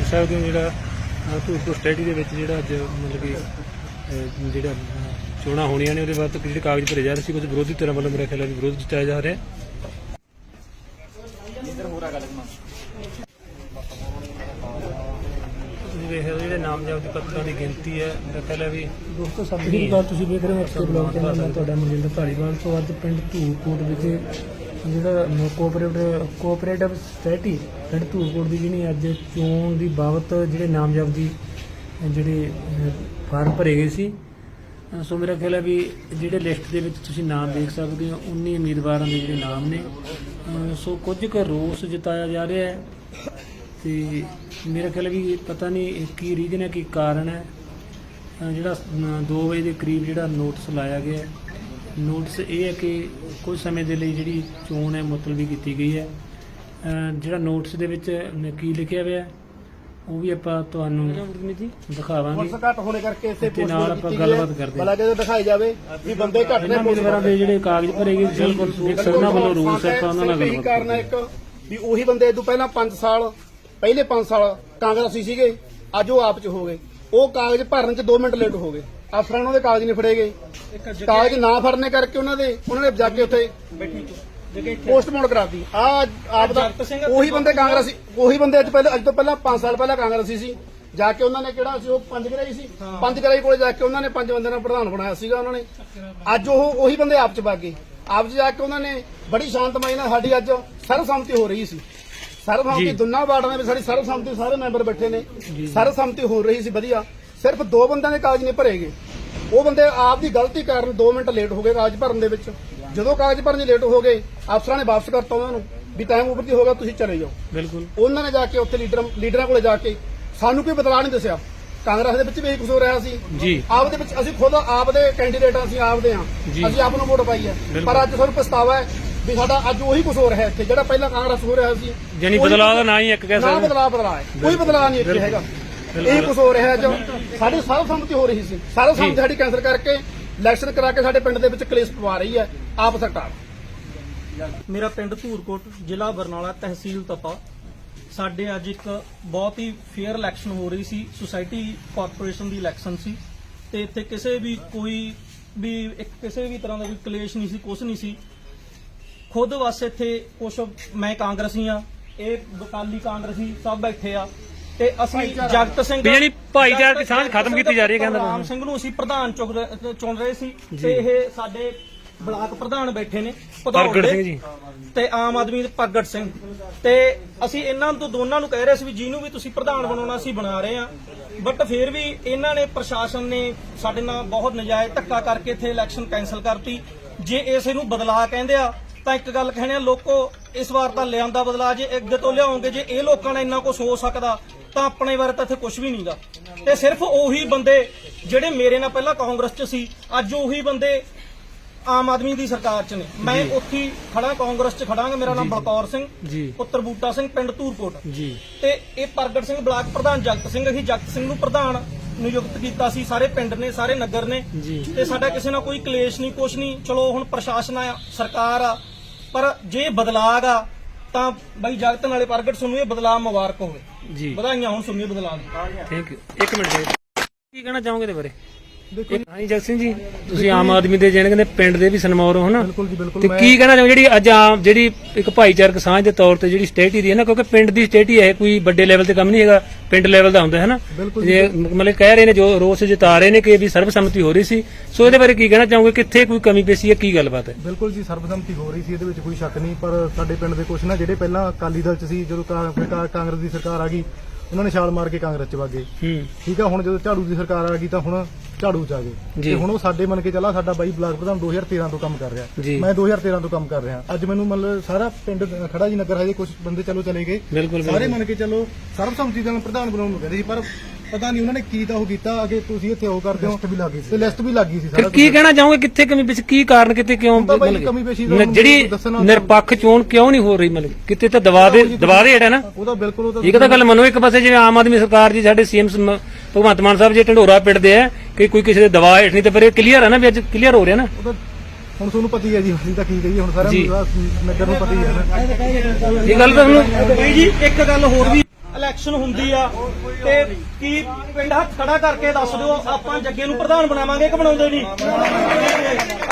ਦੇਖ ਸਕਦੇ ਹੋ ਜਿਹੜਾ ਅ, ਧੂਰਕੋਟ ਸਟੇਡੀ ਦੇ ਵਿੱਚ ਜਿਹੜਾ ਅੱਜ ਮਤਲਬ ਕਿ ਅ, ਜਿਹੜਾ ਅ, ਚੋਣਾਂ ਹੋਣੀਆਂ ਨੇ ਉਹਦੇ ਬਾਅਦ ਜਿਹੜੇ ਕਾਗਜ਼ ਭਰੇ ਜਾ ਰਹੇ ਸੀ ਕੁਝ ਵਿਰੋਧੀ ਧਿਰਾਂ ਵੱਲੋਂ ਮੇਰਾ ਖਿਆਲ ਹੈ ਵੀ ਵਿਰੋਧ ਜਤਾਇਆ ਜਾ ਰਿਹਾ। ਤੁਸੀਂ ਵੇਖ ਰਹੇ ਹੋ ਜਿਹੜੇ ਨਾਮਜ਼ਦ ਪੱਤਰਾਂ ਦੀ ਗਿਣਤੀ ਹੈ ਮੇਰਾ ਖਿਆਲ ਹੈ ਵੀ ਦੋਸਤੋ ਸਤਿ ਸ਼੍ਰੀ ਅਕਾਲ ਤੁਸੀਂ ਵੇਖ ਰਹੇ ਹੋ ਅਕਸਰ ਬਲੌਗ ਚੈਨਲ ਮੈਂ ਤੁਹਾਡਾ ਮਨਜਿੰਦਰ ਧਾਲੀਵਾਲ ਤੋਂ ਅੱਜ ਪਿੰਡ ਧੂਰਕੋਟ ਵਿਖੇ ਜਿਹੜਾ ਕੋਆਪਰੇਟਿਵ ਕੋਆਪਰੇਟਿਵ ਸੋਸਾਇਟੀ ਪਿੰਡ ਧੂਰਕੋਟ ਦੀ ਜਿਹੜੀ ਅੱਜ ਚੋਣ ਦੀ ਬਾਬਤ ਜਿਹੜੇ ਨਾਮਜ਼ਦਗੀ ਜਿਹੜੇ ਫਾਰਮ ਭਰੇ ਗਏ ਸੀ ਸੋ ਮੇਰਾ ਖਿਆਲ ਹੈ ਵੀ ਜਿਹੜੇ ਲਿਸਟ ਦੇ ਵਿੱਚ ਤੁਸੀਂ ਨਾਮ ਦੇਖ ਸਕਦੇ ਹੋ 19 ਉਮੀਦਵਾਰਾਂ ਦੇ ਜਿਹੜੇ ਨਾਮ ਨੇ। ਸੋ ਕੁਝ ਕੁ ਰੋਸ ਜਤਾਇਆ ਜਾ ਰਿਹਾ ਹੈ ਤੇ ਮੇਰਾ ਖਿਆਲ ਵੀ ਪਤਾ ਨਹੀਂ ਕੀ ਰੀਜਨ ਹੈ, ਕੀ ਕਾਰਨ ਹੈ। ਜਿਹੜਾ 2 ਵਜੇ ਦੇ ਕਰੀਬ ਜਿਹੜਾ ਨੋਟਿਸ ਲਾਇਆ ਗਿਆ ਨੋਟਿਸ ਇਹ ਹੈ ਕਿ ਕੁਝ ਸਮੇਂ ਦੇ ਲਈ ਜਿਹੜੀ ਚੋਣ ਹੈ ਮੁਲਤਵੀ ਕੀਤੀ ਗਈ ਹੈ। ਜਿਹੜਾ ਨੋਟਿਸ ਦੇ ਵਿੱਚ ਕੀ ਲਿਖਿਆ ਹੋਇਆ ਉਹ ਵੀ ਆਪਾਂ ਤੁਹਾਨੂੰ ਦਿਖਾਵਾਂਗੇ। ਪੁਲਿਸ ਘੱਟ ਹੋਣੇ ਕਰਕੇ ਇਸੇ ਤੇ ਨਾਲ ਆਪਾਂ ਗੱਲਬਾਤ ਕਰਦੇ ਹਾਂ। ਜਦੋਂ ਦਿਖਾਈ ਜਾਵੇ ਵੀ ਬੰਦੇ ਘੱਟ ਨੇ ਇਹਨਾਂ ਉਮੀਦਵਾਰਾਂ ਦੇ ਜਿਹੜੇ ਕਾਗਜ਼ ਭਰੇ ਗਏ ਸੀ ਦੇਖ ਸਕਦੇ ਹੋ ਵੱਲੋਂ ਰੂਲਸ ਹੈ ਆਪਾਂ ਉਹਨਾਂ ਨਾਲ ਗੱਲਬਾਤ ਕਾਰਨ ਇੱਕ ਵੀ ਉਹੀ ਬੰਦੇ ਤੋਂ ਪਹਿਲਾਂ 5 ਸਾਲ ਪਹਿਲੇ 5 ਸਾਲ ਕਾਂਗਰਸੀ ਸੀਗੇ ਅੱਜ ਉਹ ਆਪ ਚ ਹੋ ਗਏ। ਉਹ ਕਾਗਜ਼ ਭਰਨ ਚ 2 ਮਿੰਟ ਲੇਟ ਹੋ ਗਏ। ਅਫਸਰਾਂ ਨੂੰ ਉਹਦੇ ਕਾਗਜ਼ ਨਹੀਂ ਫੜੇ ਗਏ। ਕਾਗਜ਼ ਨਾ ਫੜਨੇ ਕਰਕੇ ਉਹਨਾਂ ਦੇ ਉਹਨਾਂ ਨੇ ਜਾ ਕੇ ਉੱਥੇ ਪੋਸਟਮਾਰਟਮ ਕਰਾਤੀ। ਆ ਆਪ ਦਾ ਉਹੀ ਬੰਦੇ ਕਾਂਗਰਸੀ ਉਹੀ ਬੰਦੇ ਅੱਜ ਪਹਿਲੇ ਅੱਜ ਤੋਂ ਪਹਿਲਾਂ 5 ਸਾਲ ਪਹਿਲਾਂ ਕਾਂਗਰਸੀ ਸੀ। ਜਾ ਕੇ ਉਹਨਾਂ ਨੇ ਕਿਹੜਾ ਸੀ? ਉਹ ਪੰਜ ਗਰਾਈ ਸੀ। ਪੰਜ ਗਰਾਈ ਕੋਲੇ ਜਾ ਕੇ ਉਹਨਾਂ ਨੇ ਪੰਜ ਬੰਦਿਆਂ ਦਾ ਪ੍ਰਧਾਨ ਬਣਾਇਆ ਸੀਗਾ ਉਹਨਾਂ ਨੇ। ਅੱਜ ਉਹ ਉਹੀ ਬੰਦੇ ਆਪ ਚ ਵਗ ਗਏ। ਆਪ ਚ ਜਾ ਕੇ ਉਹਨਾਂ ਨੇ ਬੜੀ ਸ਼ਾਂਤਮਈ ਨਾਲ ਸਾਡੀ ਅੱਜ ਸਰਬਸੰਮਤੀ ਹੋ ਰਹੀ ਸੀ। ਸਰਬਸੰਮਤੀ ਦੋਨਾਂ ਵਾਰਡਾਂ ਦੇ ਵਿੱਚ ਸਾਡੀ ਸਰਬਸੰਮਤੀ ਸਾਰੇ ਮੈਂਬਰ ਬੈਠੇ ਨੇ। ਸਰਬਸੰਮਤੀ ਹੋ ਰਹੀ ਸੀ ਵਧੀਆ। ਸਿਰਫ ਦੋ ਬੰਦਿਆਂ ਦੇ ਕਾਗਜ਼ ਨਹੀਂ ਭਰੇ ਗਏ। ਉਹ ਬੰਦੇ ਆਪ ਦੀ ਗਲਤੀ ਕਾਰਨ 2 ਮਿੰਟ ਲੇਟ ਹੋ ਗਏ ਕਾਗਜ਼ ਭਰਨ ਦੇ ਵਿੱਚ। ਜਦੋਂ ਕਾਗਜ਼ ਭਰਨ 'ਚ ਲੇਟ ਹੋ ਗਏ ਅਫਸਰਾਂ ਨੇ ਵਾਪਸ ਕਰਤਾ ਉਹਨਾਂ ਨੂੰ ਵੀ ਟਾਈਮ ਉੱਪਰ ਦੀ ਹੋ ਗਿਆ ਤੁਸੀਂ ਚਲੇ ਜਾਓ। ਬਿਲਕੁਲ। ਉਹਨਾਂ ਨੇ ਜਾ ਕੇ ਉੱਥੇ ਲੀਡਰ ਲੀਡਰਾਂ ਕੋਲੇ ਜਾ ਕੇ ਸਾਨੂੰ ਕੋਈ ਬਦਲਾਅ ਨਹੀਂ ਦੱਸਿਆ। ਕਾਂਗਰਸ ਦੇ ਵਿੱਚ ਵੀ ਇਹੀ ਕੁਝ ਹੋ ਰਿਹਾ ਸੀ। ਜੀ। ਆਪ ਦੇ ਵਿੱਚ ਅਸੀਂ ਖੁਦ ਆਪ ਦੇ ਕੈਂਡੀਡੇਟ ਹਾਂ, ਅਸੀਂ ਆਪ ਦੇ ਹਾਂ। ਜੀ। ਅਸੀਂ ਆਪ ਨੂੰ ਵੋਟ ਪਾਈ ਹੈ। ਪਰ ਅੱਜ ਸਾਨੂੰ ਪਛਤਾਵਾ ਹੈ ਵੀ ਸਾਡਾ ਅੱਜ ਉਹੀ ਕੁਝ ਹੋ ਰਿਹਾ ਇੱਥੇ ਜਿਹੜਾ ਪਹਿਲਾਂ ਕਾਂਗਰਸ ਹੋ ਰਿਹਾ ਸੀ ਯਾਨੀ ਉਹੀ ਬਦਲਾਅ ਦਾ ਨਾ ਹੀ ਇੱਕ ਕਹਿ ਨਾ ਸਕਦੇ ਬਦਲਾਅ ਬਦਲਾਅ ਹੈ ਕੋਈ ਬਦਲਾਅ ਨਹੀਂ ਇੱਥੇ ਹੈਗਾ। ਇਹ ਕੁਝ ਹੋ ਰਿਹਾ ਜੋ ਸਾਡੀ ਸਰਬਸੰਮਤੀ ਹੋ ਰਹੀ ਸੀ। ਸਰਬਸੰਮਤੀ ਸਾਡੀ ਕੈਂਸਲ ਕਰਕੇ ਇਲੈਕਸ਼ਨ ਕਰਾ ਕੇ ਸਾਡੇ ਪਿੰਡ ਦੇ ਵਿੱਚ ਕਲੇਸ਼ ਪਵਾ ਰਹੀ ਹੈ ਆਪ ਸਰਕਾਰ। ਮੇਰਾ ਪਿੰਡ ਧੂਰਕੋਟ ਜ਼ਿਲ੍ਹਾ ਬਰਨਾਲਾ ਤਹਿਸੀਲ ਤਪਾ। ਸਾਡੇ ਅੱਜ ਇੱਕ ਬਹੁਤ ਹੀ ਫੇਅਰ ਇਲੈਕਸ਼ਨ ਹੋ ਰਹੀ ਸੀ। ਸੁਸਾਇਟੀ ਕਾਰਪੋਰੇਸ਼ਨ ਦੀ ਇਲੈਕਸ਼ਨ ਸੀ। ਤੇ ਇੱਥੇ ਕਿਸੇ ਵੀ ਕੋਈ ਵੀ ਇੱਕ ਕਿਸੇ ਵੀ ਤਰ੍ਹਾਂ ਦਾ ਕੋਈ ਕਲੇਸ਼ ਨਹੀਂ ਸੀ ਕੁਝ ਨਹੀਂ ਸੀ। ਖੁਦ ਵਾਸਤੇ ਇੱਥੇ ਕੁਝ ਮੈਂ ਕਾਂਗਰਸੀ ਆ ਇਹ ਬਕਾਲੀ ਕਾਂਗਰਸੀ ਸਭ ਬੈਠੇ ਆ। ਤੇ ਅਸੀਂ ਜਗਤ ਸਿੰਘ ਵੀ ਜਿਹੜੀ ਭਾਈਚਾਰਕ ਸਾਂਝ ਖਤਮ ਕੀਤੀ ਜਾ ਰਹੀ ਹੈ ਕਹਿੰਦਾ ਰਾਮ ਸਿੰਘ ਨੂੰ ਅਸੀਂ ਪ੍ਰਧਾਨ ਚੁਣ ਰਹੇ- ਸੀ ਤੇ ਇਹ ਸਾਡੇ ਬਲਾਕ ਪ੍ਰਧਾਨ ਬੈਠੇ ਨੇ ਪ੍ਰਗਟ। ਸਿੰਘ ਜੀ। ਤੇ ਆਮ ਆਦਮੀ ਦੇ ਪ੍ਰਗਟ ਸਿੰਘ। ਤੇ ਅਸੀਂ ਇਹਨਾਂ ਤੋਂ ਦੋਨਾਂ ਨੂੰ ਕਹਿ ਰਹੇ ਸੀ ਵੀ ਜਿਹਨੂੰ ਵੀ ਤੁਸੀਂ ਪ੍ਰਧਾਨ ਬਣਾਉਣਾ ਅਸੀਂ ਬਣਾ ਰਹੇ ਹਾਂ। ਬਟ ਫਿਰ ਵੀ ਇਹਨਾਂ ਨੇ ਪ੍ਰਸ਼ਾਸਨ ਨੇ ਸਾਡੇ ਨਾਲ ਬਹੁਤ ਨਜਾਇਜ਼ ਧੱਕਾ ਕਰਕੇ ਇੱਥੇ ਇਲੈਕਸ਼ਨ ਕੈਨਸਲ ਕਰਤੀ। ਜੇ ਇਸ ਨੂੰ ਬਦਲਾਅ ਕਹਿੰਦੇ ਆ ਤਾਂ ਇੱਕ ਗੱਲ ਕਹਿਣੇ ਆ ਲੋਕੋ ਇਸ ਵਾਰ ਤਾਂ ਲਿਆਂਦਾ ਬਦਲਾਅ ਜੇ ਅੱਗੇ ਤੋਂ ਲਿਆਉਂਗੇ ਜੇ ਇਹ ਲੋਕਾਂ ਨਾਲ ਇੰਨਾ ਕੁਝ ਹੋ ਸਕਦਾ ਤਾਂ ਆਪਣੇ ਬਾਰੇ ਤਾਂ ਇੱਥੇ ਕੁਝ ਵੀ ਨਹੀਂਗਾ ਤੇ ਸਿਰਫ ਉਹੀ ਬੰਦੇ ਜਿਹੜੇ ਮੇਰੇ ਨਾਲ ਪਹਿਲਾਂ ਕਾਂਗਰਸ 'ਚ ਸੀ ਅੱਜ ਉਹੀ ਬੰਦੇ ਆਮ ਆਦਮੀ ਦੀ ਸਰਕਾਰ 'ਚ ਨੇ। ਮੈਂ ਉੱਥੇ ਖੜਾ ਕਾਂਗਰਸ 'ਚ ਖੜਾਂਗਾ ਮੇਰਾ ਨਾਮ ਬਲਕੌਰ ਸਿੰਘ ਜੀ। ਪੁੱਤਰ ਬੂਟਾ ਸਿੰਘ ਪਿੰਡ ਧੂਰਕੋਟ। ਜੀ। ਤੇ ਇਹ ਪ੍ਰਗਟ ਸਿੰਘ ਬਲਾਕ ਪ੍ਰਧਾਨ ਜਗਤ ਸਿੰਘ ਅਸੀਂ ਜਗਤ ਸਿੰਘ ਨੂੰ ਪ੍ਰਧਾਨ ਨਿਯੁਕਤ ਕੀਤਾ ਸੀ ਸਾਰੇ ਪਿੰਡ ਨੇ ਸਾਰੇ ਨਗਰ ਨੇ। ਤੇ ਸਾਡਾ ਕਿਸੇ ਨਾਲ ਕੋਈ ਕਲੇਸ਼ ਨਹੀਂ ਕੁਛ ਨਹੀਂ। ਚਲੋ ਹੁਣ ਪ੍ਰਸ਼ਾਸਨ ਆ ਸਰਕਾਰ ਆ ਪਰ ਜੇ ਬਦਲਾਅ ਆ ਤਾਂ ਬਈ ਜਗਤ ਨਾਲੇ ਪ੍ਰਗਟ ਸੁਣੂ ਇਹ ਬਦਲਾਅ ਮੁਬਾਰਕ ਹੋਵੇ। ਜੀ। ਵਧਾਈਆਂ ਹੁਣ ਸੁਣੀਏ ਬਦਲਾਅ ਦੀ ਥੈਂਕ ਯੂ ਇੱਕ ਮਿੰਟ ਜੀ ਕੀ ਕਹਿਣਾ ਚਾਹੋਗੇ ਇਹਦੇ ਬਾਰੇ? ਹਾਂਜੀ ਜਗਤ ਸਿੰਘ ਜੀ ਤੁਸੀਂ ਆਮ ਆਦਮੀ ਦੇ ਜਿਹੜੇ ਕਹਿੰਦੇ ਪਿੰਡ ਦੇ ਵੀ ਸਨਮਾਨ ਹੋ ਹਨਾ ਬਿਲਕੁਲ ਜੀ ਬਿਲਕੁਲ ਤੇ ਕੀ ਕਹਿਣਾ ਚਾਹੋ ਜਿਹੜੀ ਅੱਜ ਆਮ ਜਿਹੜੀ ਇੱਕ ਭਾਈਚਾਰਕ ਸਾਂਝ ਦੇ ਤੌਰ ਤੇ ਜਿਹੜੀ ਸਟੇਟੀ ਦੀ ਹੈ ਨਾ ਕਿਉਂਕਿ ਪਿੰਡ ਦੀ ਸਟੇਟੀ ਹੈ ਕੋਈ ਵੱਡੇ ਲੈਵਲ ਤੇ ਕੰਮ ਨਹੀਂ ਹੈਗਾ ਪਿੰਡ ਲੈਵਲ ਦਾ ਹੁੰਦਾ ਹੈ ਨਾ। ਜੇ ਮਤਲਬ ਕਹਿ ਰਹੇ ਨੇ ਜੋ ਰੋਸ ਜਤਾ ਰਹੇ ਨੇ ਕਿ ਵੀ ਸਰਬਸੰਮਤੀ ਹੋ ਰਹੀ ਸੀ। ਸੋ ਇਹਦੇ ਬਾਰੇ ਕੀ ਕਹਿਣਾ ਚਾਹੋਗੇ? ਕਿੱਥੇ ਕੋਈ ਕਮੀ ਪੇਸ਼ੀ ਹੈ? ਕੀ ਗੱਲਬਾਤ ਹੈ? ਬਿਲਕੁਲ ਜੀ ਸਰਬਸੰਮਤੀ ਹੋ ਰਹੀ ਸੀ ਇਹਦੇ ਵਿੱਚ ਕੋਈ ਸ਼ੱਕ ਨਹੀਂ ਪਰ ਸਾਡੇ ਪਿੰਡ ਦੇ ਕੁਛ ਨਾ ਜਿਹੜੇ ਪਹਿਲਾਂ ਅਕਾਲੀ ਦਲ ਚ ਸੀ ਜਦੋਂ ਕਾਂਗਰਸ ਦੀ ਸਰਕਾਰ ਆ ਗਈ ਉਹਨਾਂ ਨੇ ਛਾਲ ਮਾਰ ਕੇ ਕਾਂਗਰਸ ਚ ਵਗ ਹੂੰ ਠੀਕ ਆ ਹੁਣ ਜਦੋਂ ਝਾੜੂ ਦੀ ਸਰਕਾਰ ਆ ਗਈ ਤਾਂ ਹੁਣ ਝਾੜੂ ਚ ਆ ਗਏ। ਤੇ ਹੁਣ ਉਹ ਸਾਡੇ ਮੰਨ ਕੇ ਚੱਲਾ ਸਾਡਾ ਬਾਈ ਬਲਾਕ ਪ੍ਰਧਾਨ 2013 ਤੋਂ ਕੰਮ ਕਰ ਰਿਹਾ। ਮੈਂ 2013 ਤੋਂ ਕੰਮ ਕਰ ਰਿਹਾ ਅੱਜ ਮੈਨੂੰ ਮਤਲਬ ਸਾਰਾ ਪਿੰਡ ਖੜਾ ਜੀ ਨਗਰ ਹਜੇ ਕੁਝ ਬੰਦੇ ਚਲੋ ਚਲੇ ਗਏ ਸਾਰੇ। ਮੰਨ ਕੇ ਚੱਲੋ ਸਰਬਸੰਮਤੀ ਨਾਲ ਪ੍ਰਧਾਨ ਬਣਾਉਣ ਨੂੰ ਕਹਿੰਦੇ ਸੀ ਪਰ ਪਤਾ ਨਹੀਂ ਉਹਨਾਂ ਨੇ ਕੀ ਤਾਂ ਉਹ ਕੀਤਾ ਅਗੇ ਤੁਸੀਂ ਇੱਥੇ ਉਹ ਕਰਦੇ ਹੋ। ਲਿਸਟ ਵੀ ਲੱਗੀ ਸੀ। ਤੇ ਲਿਸਟ ਵੀ ਲੱਗੀ ਸੀ ਫਿਰ ਸਾਰਾ ਕੀ ਕਹਿਣਾ ਚਾਹੋਗੇ ਕਿੱਥੇ ਕਮੀ ਪੇਸ਼ੀ ਕੀ ਕਾਰਨ ਕਿਤੇ ਕਿਉਂ ਤਾਂ ਬਾਈ ਮਤਲਬ ਕਮੀ ਪੇਸ਼ੀ ਦਾ ਨ- ਹੁਣ ਜਿਹੜੀ ਦੱਸਣਾ- ਨਿਰਪੱਖ ਚੋਣ ਕਿਉਂ ਨਹੀਂ ਹੋ ਰਹੀ ਮਤਲਬ? ਕਿਤੇ ਤਾਂ ਦਬਾ ਦੇ ਦਬਾ ਦੇ ਜਿਹੜਾ ਨਾ। ਉਹਦਾ ਬਿਲਕੁਲ ਉਹ ਤਾਂ ਇਹ ਤਾਂ ਗੱਲ ਮੰਨੋ ਇੱਕ ਪਾਸੇ ਜਿਵੇਂ ਆਮ ਆਦਮੀ ਸਰਕਾਰ ਜੀ ਸਾਡੇ ਸੀਐਮ ਭਗਵੰਤ ਮਾਨ ਸਾਹਿਬ ਜੀ ਢੰਡੋਰਾ ਪਿੱਟਦੇ ਆ ਕਿ ਕੋਈ ਕਿਸੇ ਦੇ ਦਬਾਅ ਹੇਠ ਨਹੀਂ ਤੇ ਪਰ ਇਹ ਕਲੀਅਰ ਹੈ ਨਾ ਵੀ ਅੱਜ ਕਲੀਅਰ ਹੋ ਰਿਹਾ ਨਾ। ਉਹ ਤਾਂ ਹੁਣ ਤੁਹਾਨੂੰ ਪਤਾ ਹੀ ਹੈ ਜੀ ਅਸੀਂ ਤਾਂ ਕੀ ਕਹੀਏ ਹੁਣ ਸਾਰਿਆਂ ਜੀ। ਨਗਰ ਨੂੰ ਪਤਾ ਹੀ ਹੈ ਨਾ। ਇਹ ਗੱਲ ਤਾਂ ਤੁਹਾਨੂੰ ਬਾਈ ਜੀ ਇੱਕ ਗੱਲ ਹੋਰ ਵੀ ਇਲੈਕਸ਼ਨ ਹੁੰਦੀ ਆ। ਤੇ ਕੀ ਪਿੰਡ ਹੱਥ ਖੜਾ ਕਰਕੇ ਦੱਸ ਦਿਓ ਆਪਾਂ ਜੱਗੇ ਨੂੰ ਪ੍ਰਧਾਨ ਬਣਾਵਾਂਗੇ ਕਿ ਬਣਾਉਂਦੇ ਨਹੀਂ?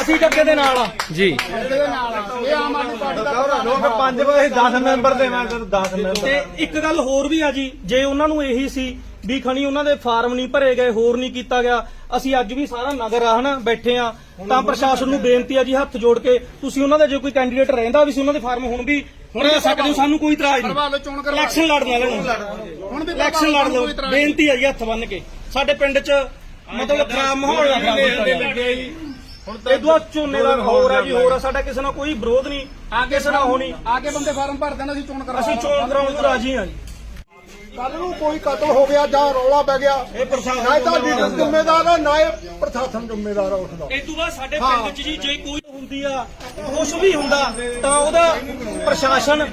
ਅਸੀਂ ਜੱਗੇ ਦੇ ਨਾਲ ਆ। ਜੀ। ਇਹਦੇ ਨਾਲ ਇਹ ਆਮ ਆਦਮੀ ਪਾਰਟੀ ਦਾ ਲੋਕ 5 ਵਜੇ 10 ਮੈਂਬਰ ਦੇਵਾਂਗੇ 10 ਮੈਂਬਰ। ਤੇ ਇੱਕ ਗੱਲ ਹੋਰ ਵੀ ਆ ਜੀ ਜੇ ਉਹਨਾਂ ਨੂੰ ਇਹੀ ਸੀ ਵੀ ਖਣੀ ਉਹਨਾਂ ਦੇ ਫਾਰਮ ਨਹੀਂ ਭਰੇ ਗਏ ਹੋਰ ਨਹੀਂ ਕੀਤਾ ਗਿਆ। ਅਸੀਂ ਅੱਜ ਵੀ ਸਾਰਾ ਨਗਰ ਆ ਹਨਾ ਬੈਠੇ ਆ ਤਾਂ ਪ੍ਰਸ਼ਾਸਨ ਨੂੰ ਬੇਨਤੀ ਆ ਜੀ ਹੱਥ ਜੋੜ ਕੇ ਤੁਸੀਂ ਉਹਨਾਂ ਦਾ ਜੇ ਕੋਈ ਕੈਂਡੀਡੇਟ ਰਹਿੰਦਾ ਵੀ ਸੀ ਉਹਨਾਂ ਦੇ ਫਾਰਮ ਹੁਣ ਵੀ ਭਰਾ ਸਕਦੇ ਹੋ ਸਾਨੂੰ ਕੋਈ ਇਤਰਾਜ਼ ਨਹੀਂ। ਚੋਣ ਕਰਵਾ। ਇਲੈਕਸ਼ਨ ਲੜਨ ਨੂੰ ਹੁਣ ਵੀ ਇਲੈਕਸ਼ਨ ਲੜ ਲਓ ਬੇਨਤੀ ਆ ਜੀ ਹੱਥ ਬੰਨ ਕੇ। ਸਾਡੇ ਪਿੰਡ 'ਚ ਮਤਲਬ ਖਰਾਬ ਮਾਹੌਲ ਕੀਤਾ ਹੁਣ ਤੇ ਦੁਆ ਝੋਨੇ ਦਾ ਹੋਰ ਆ ਜੀ ਹੋਰ ਆ ਸਾਡਾ ਕਿਸੇ ਨਾਲ ਕੋਈ ਵਿਰੋਧ ਨਹੀਂ ਆ ਕਿਸੇ ਨਾਲ ਹੋਣੀ ਆਗੇ ਬੰਦੇ ਫਾਰਮ ਭਰ ਦੇਣ ਅਸੀਂ ਚੋਣ ਕਰਵਾ ਅਸੀਂ ਚੋਣ ਕਰਾਉਣ ਨੂੰ ਰਾਜੀ ਹਾਂ ਜੀ। ਕੱਲ ਨੂੰ ਕੋਈ ਕਤਲ ਹੋ ਗਿਆ ਜਾਂ ਰੌਲਾ ਪੈ ਗਿਆ ਇਹ ਪ੍ਰਸ਼ਾਸਨ ਨਾ ਤਾਂ ਲੀਡਰ ਜ਼ਿੰਮੇਦਾਰ ਆ ਨਾ ਇਹ ਪ੍ਰਸ਼ਾਸਨ ਜ਼ਿੰਮੇਦਾਰ ਆ ਉਸਦਾ। ਇਸ ਤੋਂ ਬਾਅਦ ਸਾਡੇ ਪਿੰਡ 'ਚ ਜੀ ਜੇ ਕੋਈ ਹੁੰਦੀ ਆ ਕੁਛ ਵੀ ਹੁੰਦਾ ਤਾਂ ਉਹਦਾ ਪ੍ਰਸ਼ਾਸਨ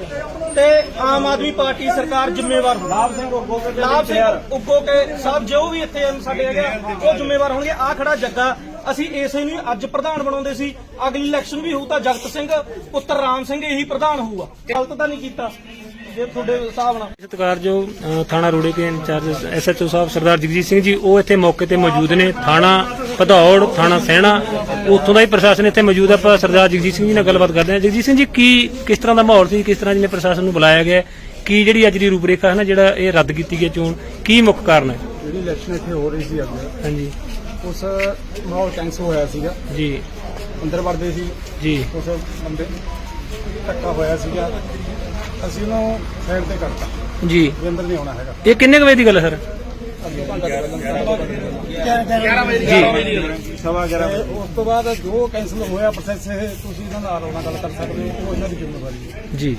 ਤੇ ਆਮ ਆਦਮੀ ਪਾਰਟੀ ਸਰਕਾਰ ਜ਼ਿੰਮੇਵਾਰ ਲਾਭ ਸਿੰਘ ਉੱਗੋ ਕੇ ਲਾਭ ਸਿੰਘ ਉੱਗੋ ਕੇ ਸਾਹਿਬ ਜੋ ਵੀ ਇੱਥੇ ਸਾਡੇ ਹੈਗੇ ਉਹ ਜ਼ਿੰਮੇਵਾਰ ਹੋਣਗੇ। ਆ ਖੜਾ ਜੱਗਾ ਅਸੀਂ ਇਸੇ ਨੂੰ ਅੱਜ ਪ੍ਰਧਾਨ ਬਣਾਉਂਦੇ ਸੀ। ਅਗਲੀ ਇਲੈਕਸ਼ਨ ਵੀ ਹੋਊ ਤਾਂ ਜਗਤ ਸਿੰਘ ਪੁੱਤਰ ਰਾਮ ਸਿੰਘ ਇਹੀ ਪ੍ਰਧਾਨ ਹੋਊਗਾ। ਗਲਤ ਤਾਂ ਨਹੀਂ ਕੀਤਾ। ਜੇ ਤੁਹਾਡੇ ਹਿਸਾਬ ਨਾਲ। ਸਤਿਕਾਰਯੋਗ ਅ, ਥਾਣਾ ਰੋੜੇ ਕੇ ਇੰਚਾਰਜ ਐਸਐਚਓ ਸਾਹਿਬ ਸਰਦਾਰ ਜਗਜੀਤ ਸਿੰਘ ਜੀ ਉਹ ਇੱਥੇ ਮੌਕੇ ਤੇ ਮੌਜੂਦ ਨੇ। ਥਾਣਾ ਭਦੌੜ ਥਾਣਾ ਸਹਿਣਾ ਉੱਥੋਂ ਦਾ ਹੀ ਪ੍ਰਸ਼ਾਸਨ ਇੱਥੇ ਮੌਜੂਦ ਹੈ। ਆਪਾਂ ਸਰਦਾਰ ਜਗਜੀਤ ਸਿੰਘ ਜੀ ਨਾਲ ਗੱਲਬਾਤ ਕਰਦੇ ਹਾਂ। ਜਗਜੀਤ ਸਿੰਘ ਜੀ ਕੀ ਕਿਸ ਤਰ੍ਹਾਂ ਦਾ ਮਾਹੌਲ ਸੀ? ਕਿਸ ਤਰ੍ਹਾਂ ਜਿਹਨੇ ਪ੍ਰਸ਼ਾਸਨ ਨੂੰ ਬੁਲਾਇਆ ਗਿਆ? ਕੀ ਜਿਹੜੀ ਅੱਜ ਦੀ ਰੂਪਰੇਖਾ ਹੈ ਨਾ ਜਿਹੜਾ ਇਹ ਰੱਦ ਕੀਤੀ ਗਈ ਚੋਣ ਕੀ ਮੁੱਖ ਕਾਰਨ ਹੈ? ਜਿਹੜੀ ਇਲੈਕਸ਼ਨ ਇੱਥੇ ਹੋ ਰਹੀ ਸੀ ਅੱਜ ਹਾਂਜੀ। ਉਸ ਮਾਹੌਲ ਟੈਂਸ ਹੋਇਆ ਸੀਗਾ। ਜੀ। ਅੰਦਰ ਵੜਦੇ ਸੀ। ਜੀ। ਉਸ ਬੰਦੇ ਧੱਕਾ ਹੋਇਆ ਸੀਗਾ। ਅਸੀਂ ਉਹਨੂੰ ਸਾਈਡ ਤੇ ਕਰਤਾ। ਜੀ। ਵੀ ਅੰਦਰ ਨਹੀਂ ਆਉਣਾ ਹੈਗਾ। ਇਹ ਕਿੰਨੇ ਕੁ ਵਜੇ ਦੀ ਗੱਲ ਹੈ ਸਰ? ਸਵਾ 11 ਵਜੇ। ਉਸ ਤੋਂ ਬਾਅਦ ਜੋ ਕੈਂਸਲ ਹੋਇਆ ਪ੍ਰੋਸੈਸ ਤੁਸੀਂ ਇਹਨਾਂ ਨਾਲ ਆਉਣਾ ਗੱਲ ਕਰ ਸਕਦੇ ਹੋ। ਉਹ ਇਹਨਾਂ ਦੀ ਜ਼ਿੰਮੇਵਾਰੀ ਹੈ। ਜੀ।